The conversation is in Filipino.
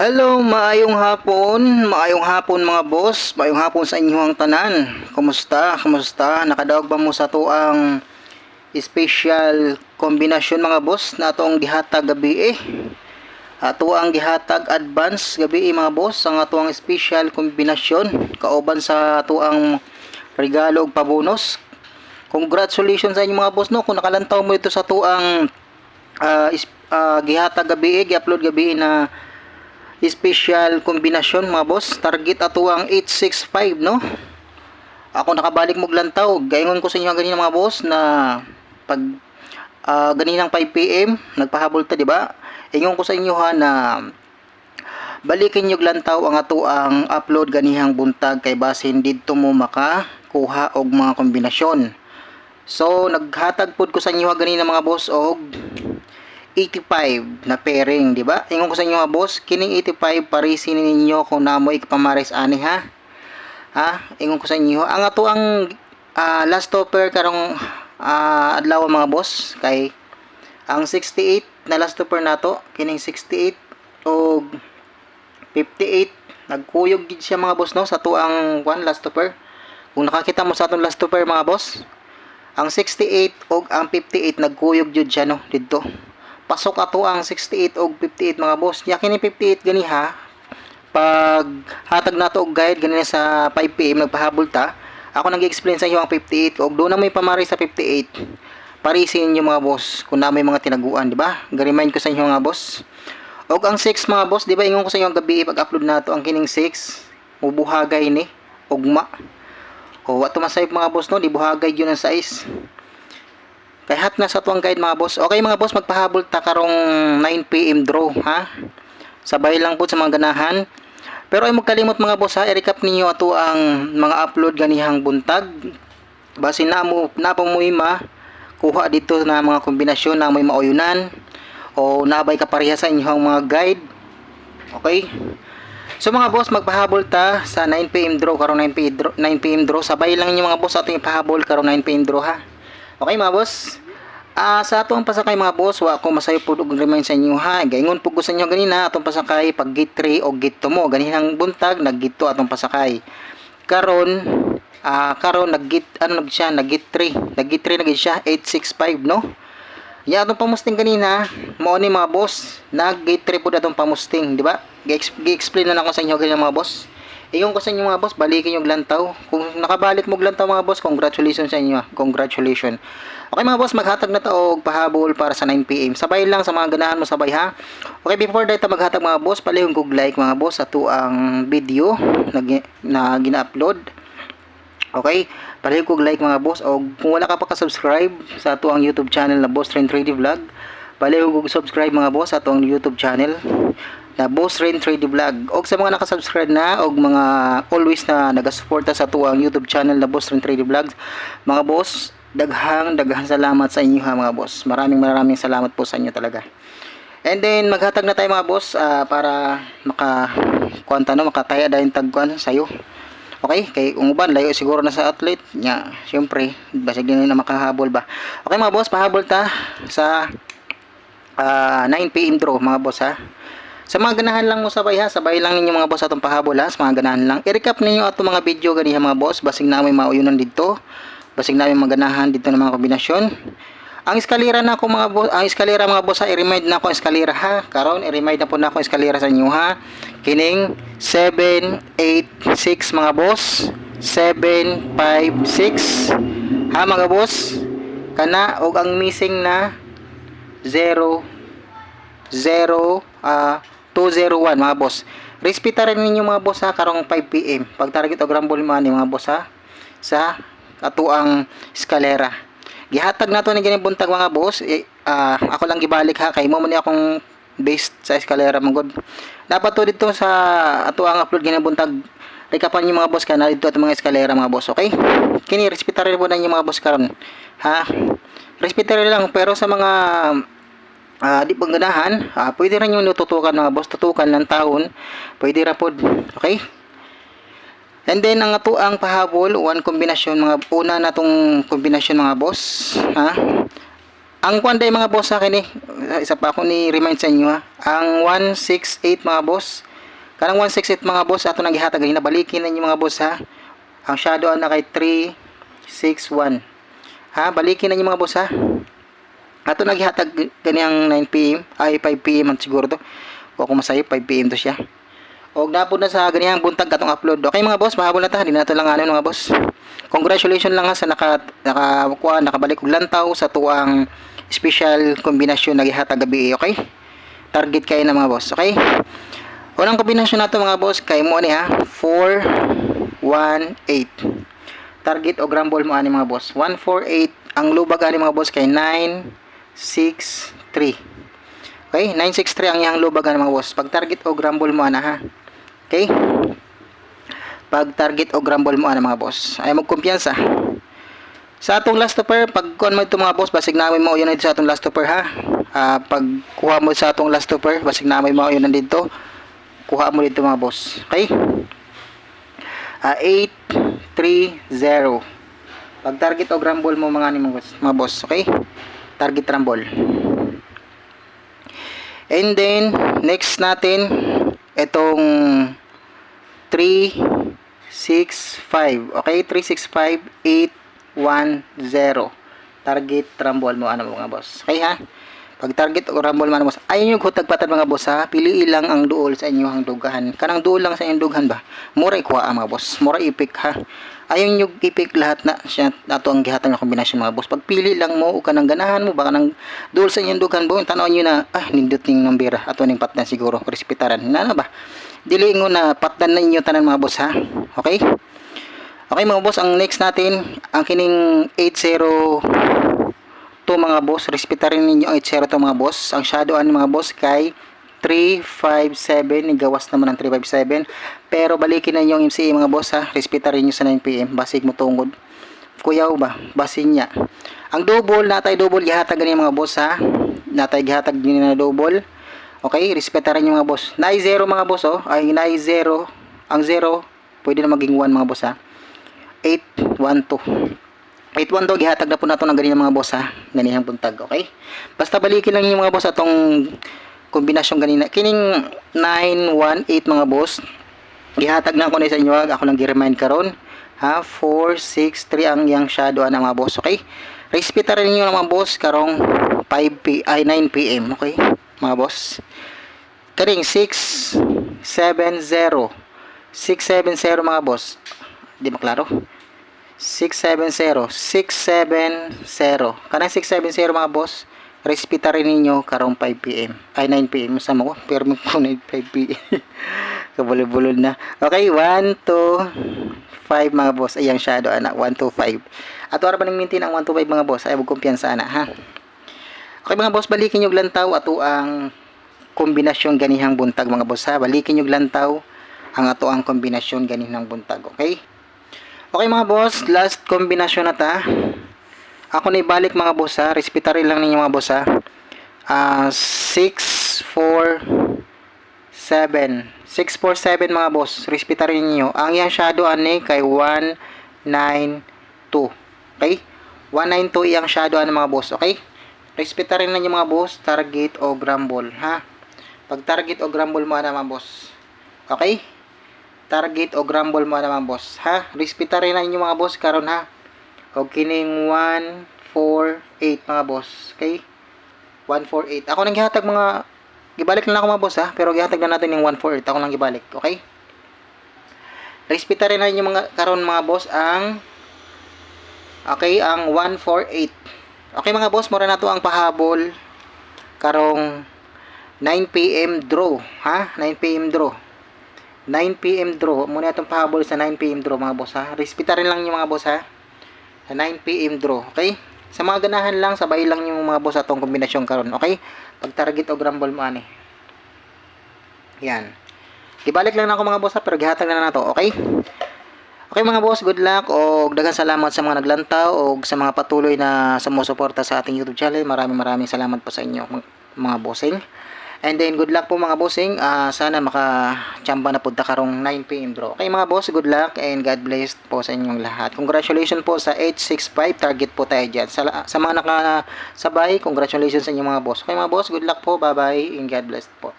Hello, maayong hapon, maayong hapon mga boss, maayong hapon sa inyong tanan. Kumusta? Kumusta? Nakadaog ba mo sa to ang special kombinasyon mga boss na atong gihatag gabi eh. Ato ang gihatag advance gabi eh, mga boss, ang ato ang special kombinasyon kauban sa ato ang regalo ug pabonus. Congratulations sa inyo mga boss no kung nakalantaw mo ito sa to ang is- ah, gihatag gabi eh, gi-upload gabi eh na special kombinasyon mga boss. Target ato ang 865 no? Ako nakabalik mo lantaw gayon ko sa inyo ganina mga boss na pag uh, ganinang 5pm nagpahabol ta di ba? Ingon ko sa inyo ha na balikin nyo lantaw ang ato ang upload ganihang buntag kay basin didto mo makakuha og mga kombinasyon. So naghatag pod ko sa inyo ha ganina mga boss og 85 na pairing, di ba? Ingon ko sa inyo mga boss, kining 85 parisin ninyo kung namoy ikapamaris ani ha. Ha? Ingon ko sa inyo. Ang ato ang ah, last topper karong ah, adlaw mga boss kay ang 68 na last topper nato kining 68 o 58 nagkuyog gid siya mga boss no sa tuang one last topper. Kung nakakita mo sa atong last topper mga boss, ang 68 og ang 58 nagkuyog jud siya no didto pasok ato ang 68 og 58 mga boss. Nya kini 58 gani ha? Pag hatag nato og guide gani sa 5 pm nagpahabol ta. Ako nag-explain sa inyo ang 58 og doon na may pamari sa 58 parisin niyo mga boss kung na may mga tinaguan di ba? Ga-remind ko sa inyo mga boss. Og ang 6 mga boss di ba ingon ko sa inyo ang gabi pag-upload nato ang kining 6 mubuhagay ni ugma. O ato masayop mga boss no? Di buhagay yun ang size kay hat na sa tuwang guide mga boss. Okay mga boss, magpahabol ta karong 9pm draw ha. Sabay lang po sa mga ganahan. Pero ay magkalimot mga boss ha, i-recap ninyo ato ang mga upload ganihang buntag. Base na mo na mo ma kuha dito na mga kombinasyon na may mauyunan o nabay kapareha sa inyong mga guide. Okay? So mga boss, magpahabol ta sa 9pm draw karong 9pm draw, 9pm draw. Sabay lang niyo mga boss ato ipahabol karong 9pm draw ha. Okay mga boss? Ah, sa atong pasakay mga boss, wa ko masayo pud og remind sa inyo ha. Gaingon pud ko sa ganina atong pasakay pag gate 3 o gate 2 mo, ganinang buntag nag gate 2 atong pasakay. Karon ah karon nag gate ano nag siya, nag gate 3. Nag gate 3 na gid siya 865 no. Ya atong pamusting kanina, mao ni mga boss, nag gate 3 pud atong pamusting, di ba? Gi-explain na ako sa inyo ganina mga boss. Ko sa inyo mga boss, balikin yung lantaw. Kung nakabalik mo lantaw mga boss, congratulations sa inyo. ah. Congratulations. Okay mga boss, maghatag na taog pahabol para sa 9pm. Sabay lang sa mga ganahan mo sabay ha. Okay, before that maghatag mga boss, palihong kog like mga boss sa ang video na, na gina-upload. Okay, palihong kog like mga boss o kung wala ka pa ka-subscribe sa ato YouTube channel na Boss Train 3D Vlog, palihong kog subscribe mga boss sa ato YouTube channel na Boss Rain 3D Vlog. O sa mga nakasubscribe na o mga always na nagasuporta sa tuwang YouTube channel na Boss Rain 3D Vlog. Mga boss, daghang daghang salamat sa inyo ha mga boss. Maraming maraming salamat po sa inyo talaga. And then maghatag na tayo mga boss ah, para maka kuanta no makataya dahil tagkuan sa iyo. Okay, kay kung uban layo siguro na sa athlete nya. Syempre, basig din na makahabol ba. Okay mga boss, pahabol ta sa ah, 9 PM draw mga boss ha. Sa mga ganahan lang mo sabay ha, sabay lang ninyo mga boss atong pahabol ha, sa mga ganahan lang. I-recap ninyo ato mga video ganiha mga boss, basig na may mauyunan dito. Basig na may maganahan dito ng mga kombinasyon. Ang eskalera na ako mga boss, ang eskalera mga boss i-remind na ako ang eskalera ha. Karon i-remind na po na ako ang eskalera sa inyo ha. Kining 7 8 6 mga boss. 7 5 6 ha mga boss. Kana og ang missing na 0 0 ah 201 mga boss. Respeta rin ninyo mga boss ha karong 5 PM. Pag target og rumble money mga boss ha sa ato ang eskalera. Gihatag nato ni ganing buntag mga boss. Eh, ah, ako lang gibalik ha kay mo man akong based sa eskalera mong god. Dapat to dito sa ato ang upload ganing buntag Rekapan niyo mga boss kana dito at mga eskalera mga boss, okay? Kini respeta rin po na niyo mga boss karon. Ha? Respeta rin lang pero sa mga Ah, di pang ganahan, ah, pwede rin yung tutukan mga boss, tutukan ng taon, pwede ra pod. Okay? And then ang ato ang pahabol, one kombinasyon mga una natong kombinasyon mga boss, ha? Ang kwanday mga boss sa akin eh, isa pa ako ni remind sa inyo ha. Ang 168 mga boss, Kanang 168 mga boss, ato nang gihatag ganina balikin ninyo mga boss ha. Ang shadow na kay 361. Ha, balikin ninyo mga boss ha. Ato nang gihatag ganiyang 9 PM, ay 5 PM man siguro to. O kung masayo 5 PM to siya. Og napod na sa ganiyang buntag katong upload. Okay mga boss, mahabol na ta, di na to lang ano mga boss. Congratulations lang ha sa naka nakakuha nakabalik og lantaw sa tuang special kombinasyon na gihatag gabi, okay? Target kayo na mga boss, okay? Unang kombinasyon nato mga boss kay mo ni ha 4 1 8. Target o grambol mo ani mga boss. 148 ang lubag ani mga boss kay 963. Okay, 963 ang iyang lubag ani mga boss. Pag target o grambol mo ana ha. Okay? Pag target o grambol mo ana mga boss. Ay magkumpiyansa. Sa atong last topper, pag kuha mo ito mga boss, basig namin mo yun sa atong last topper ha. Ah, pag kuha mo sa atong last topper, basig namin mo yun dito kuha mo dito mga boss. Okay? Ah, 830. Pag target o rumble mo mga ni boss, mga boss, okay? Target rumble. And then next natin itong 365. Okay? 365 810. Target rumble mo ano mga boss. Okay ha? Pag target o rumble man boss, ayun yung hutag patad mga boss ha. Pili lang ang duol sa inyong dugahan. Kanang duol lang sa inyong dugahan ba? Mura ikuha mga boss. Mura ipik ha. Ayun yung ipik lahat na siya nato ang gihatag na kombinasyon mga boss. Pag pili lang mo o kanang ganahan mo baka nang duol sa inyong dugahan mo, tanaw niyo na ah nindot ning numbera ato ning patdan siguro respetaran. Na ba? Dili ngo na patdan na inyo tanan mga boss ha. Okay? Okay mga boss, ang next natin ang kining 80 to mga boss, respetarin ninyo ang 80 to mga boss. Ang shadow ani mga boss kay 357, gawas naman ang 357. Pero balikin na yung MCA mga boss ha, respetarin nyo sa 9pm, basig mo tungod. Kuyaw ba, basin niya. Ang double, natay double, gihatag ganyan mga boss ha. Natay gihatag din na double. Okay, respetarin nyo mga boss. Nai 0 mga boss oh, ay nai 0. Ang 0, pwede na maging 1 mga boss ha. 8, 1, 2. 8-1 daw, gihatag na po nato ng ganyan mga boss ha. Ganyan buntag, okay? Basta balikin lang yung mga boss atong kombinasyon ganina. Kining 918 mga boss. Gihatag na ako na sa inyo, ako lang gi-remind karon. Ha, 4 6 3 ang yang shadow na mga boss, okay? Respeta rin niyo mga boss karong 5 p ay 9 PM, okay? Mga boss. Karing 6 7 0 670 mga boss. Di maklaro? 670 670 kanang 670 mga boss respeta rin ninyo karong 5pm ay 9pm sa mo pero mo ko 5pm kabulol-bulol na. Okay 1 2 5 mga boss. Ayang shadow anak. 1 2 5 ato ara ba ning maintain ang 1 2 5 mga boss. Ay kumpiyansa ana ha? Okay mga boss balikin yung lantaw. Ato ang kombinasyon ganihang buntag mga boss ha? Balikin yung lantaw. Ang ato ang kombinasyon ganihang buntag okay Okay mga boss, last kombinasyon na ta. Ako na ibalik mga boss ha. Respetarin lang ninyo mga boss ha. Ah, 6, 4, 7. 6, 4, 7 mga boss. Respetarin ninyo. Ang iyang shadow ani kay 1, 9, 2. Okay? 192 iyang shadow ani mga boss. Okay? Respetarin lang yung mga boss. Target o grumble. Ha? Pag target o grumble mo na mga boss. Okay? Target o grumble mo naman boss. Ha? Respeta rin na inyo mga boss karon ha? O kining 148 mga boss. Okay? 148 ako nang gihatag mga gibalik na ako mga boss ha? Pero gihatag na natin yung 148 ako lang gibalik okay? Respeta rin na inyo mga karon mga boss ang okay ang 148 okay mga boss mura na to ang pahabol karong 9pm draw ha? 9pm draw 9pm draw. Muna itong pahabol sa 9pm draw mga boss ha. Respeta rin lang yung mga boss ha. Sa 9pm draw. Okay? Sa mga ganahan lang, sabay lang yung mga boss atong kombinasyon karon Okay? Pag target o grumble mo ani. Yan. Ibalik lang na ako mga boss ha, pero gihatag na na to. Okay? Okay mga boss, good luck o daghang salamat sa mga naglantaw o sa mga patuloy na sumusuporta sa ating YouTube channel. Maraming maraming salamat po sa inyo mga bossing. And then, good luck po mga bossing. Uh, sana maka-chamba na punta karong 9pm draw. Okay mga boss, good luck and God bless po sa inyong lahat. Congratulations po sa 865. Target po tayo dyan. Sa, sa mga nakasabay, congratulations sa inyong mga boss. Okay mga boss, good luck po. Bye-bye and God bless po.